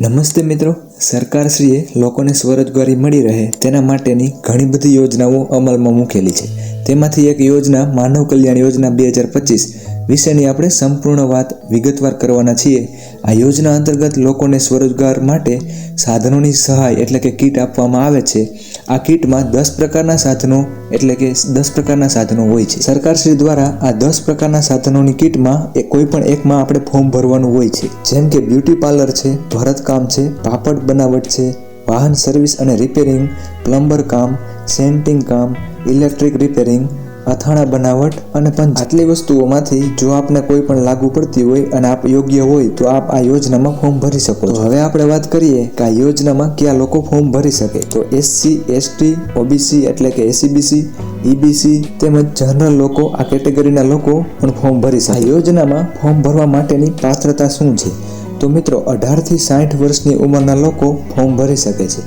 નમસ્તે મિત્રો. સરકારશ્રીએ લોકોને સ્વરોજગારી મળી રહે તેના માટેની ઘણી બધી યોજનાઓ અમલમાં મૂકેલી છે. તેમાંથી એક યોજના માનવ કલ્યાણ યોજના બે હજાર પચીસ વિશેની આપણે સંપૂર્ણ વાત વિગતવાર કરવાના છીએ. આ યોજના અંતર્ગત લોકોને સ્વરોજગાર માટે સાધનોની સહાય એટલે કે કીટ આપવામાં આવે છે. આ કીટમાં દસ પ્રકારના સાધનો એટલે કે દસ પ્રકારના સાધનો હોય છે. સરકારશ્રી દ્વારા આ દસ પ્રકારના સાધનોની કીટમાં એ કોઈ પણ એકમાં આપણે ફોર્મ ભરવાનું હોય છે. જેમ કે બ્યુટી પાર્લર છે, ભરતકામ છે, પાપડ બનાવટ છે, વાહન સર્વિસ અને રિપેરિંગ, પ્લમ્બર કામ, સેન્ટિંગ કામ, ઇલેક્ટ્રિક રિપેરિંગ અથાણા બનાવટ અને પંચ આટલી વસ્તુઓમાંથી જો આપને કોઈ પણ લાગુ પડતી હોય અને આપ યોગ્ય હોય તો આપ આ યોજનામાં ફોર્મ ભરી શકો છો. હવે આપણે વાત કરીએ કે આ યોજનામાં કયા લોકો ફોર્મ ભરી શકે. તો એસસી એસટી ઓબીસી એટલે કે એસીબીસી ઈબીસી તેમજ જનરલ લોકો આ કેટેગરીના લોકો પણ ફોર્મ ભરી શકે. આ યોજનામાં ફોર્મ ભરવા માટેની પાત્રતા શું છે? તો મિત્રો અઢારથી સાઠ વર્ષની ઉંમરના લોકો ફોર્મ ભરી શકે છે.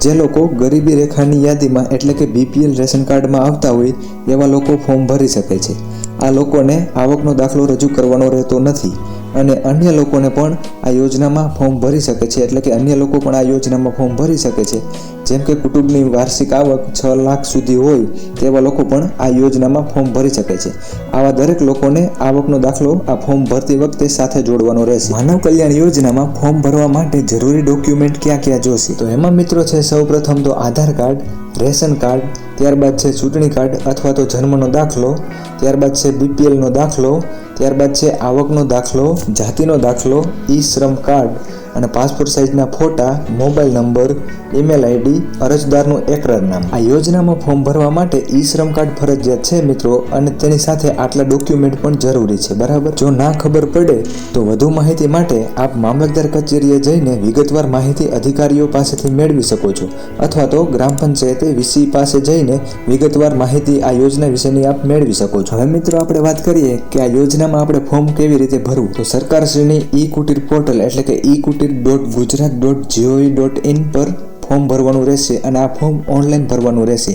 જે લોકો ગરીબી રેખાની યાદીમાં એટલે કે બીપીએલ રેશન કાર્ડમાં આવતા હોય એવા લોકો ફોર્મ ભરી શકે છે. આ લોકોને આવકનો દાખલો રજૂ કરવાનો રહેતો નથી અને અન્ય લોકોને પણ આ યોજનામાં ફોર્મ ભરી શકે છે. એટલે કે અન્ય લોકો પણ આ યોજનામાં ફોર્મ ભરી શકે છે. જેમ કે કુટુંબની વાર્ષિક આવક છ લાખ સુધી હોય તેવા લોકો પણ આ યોજનામાં ફોર્મ ભરી શકે છે. આવા દરેક લોકોને આવકનો દાખલો આ ફોર્મ ભરતી વખતે સાથે જોડવાનો રહેશે. માનવ કલ્યાણ યોજનામાં ફોર્મ ભરવા માટે જરૂરી ડોક્યુમેન્ટ ક્યાં ક્યાં જોશે? તો એમાં મિત્રો છે, સૌપ્રથમ તો આધાર કાર્ડ, રેશન કાર્ડ ત્યારબાદ છે ચૂંટણી કાર્ડ અથવા તો જન્મનો દાખલો ત્યારબાદ છે બીપીએલનો દાખલો ત્યારબાદ છે આવકનો દાખલો, જાતિનો દાખલો, ઈ શ્રમ કાર્ડ અને પાસપોર્ટ સાઇઝના ફોટા, મોબાઈલ નંબર, ઈમેલ આઈડી, અરજદારનું એકરારનામું આ યોજનામાં ફોર્મ ભરવા માટે ઈ શ્રમ કાર્ડ ફરજિયાત છે મિત્રો અને તેની સાથે આટલા ડોક્યુમેન્ટ પણ જરૂરી છે, બરાબર? જો ના ખબર પડે તો વધુ માહિતી માટે આપ મામલતદાર કચેરીએ જઈને વિગતવાર માહિતી અધિકારીઓ પાસેથી મેળવી શકો છો અથવા તો ગ્રામ પંચાયતે વીસી પાસે જઈને વિગતવાર માહિતી આ યોજના વિશેની આપ મેળવી શકો છો. હવે મિત્રો આપણે વાત કરીએ કે આ યોજનામાં આપણે ફોર્મ કેવી રીતે ભરવું? તો સરકારશ્રીની ઈ કુટીર પોર્ટલ એટલે કે E Kutir dot Gujarat dot G O V dot in પર ફોર્મ ભરવાનું રહેશે અને આ ફોર્મ ઓનલાઈન ભરવાનું રહેશે.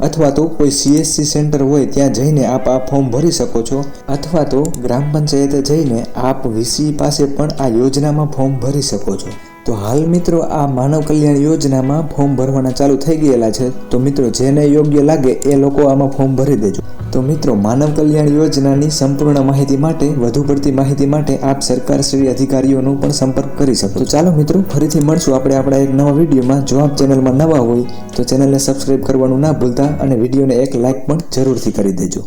અથવા તો કોઈ સીએસસી સેન્ટર હોય ત્યાં જઈને આપ આ ફોર્મ ભરી શકો છો. અથવા તો ગ્રામ પંચાયતે જઈને આપ વીસી પાસે પણ આ યોજનામાં ફોર્મ ભરી શકો છો. તો હાલ મિત્રો આ માનવ કલ્યાણ યોજનામાં ફોર્મ ભરવાના ચાલુ થઈ ગયેલા છે. તો મિત્રો જેને યોગ્ય લાગે એ લોકો આમાં ફોર્મ ભરી દેજો. તો મિત્રો, માનવ કલ્યાણ યોજનાની સંપૂર્ણ માહિતી માટે, વધુ પડતી માહિતી માટે આપ સરકારશ્રી અધિકારીઓનો પણ સંપર્ક કરી શકો. તો ચાલો મિત્રો, ફરીથી મળશું આપણે આપણા એક નવા વિડીયોમાં. જો આપ ચેનલમાં નવા હોય, તો ચેનલને સબસ્ક્રાઈબ કરવાનું ના ભૂલતા અને વિડીયોને એક લાઇક પણ જરૂરથી કરી દેજો.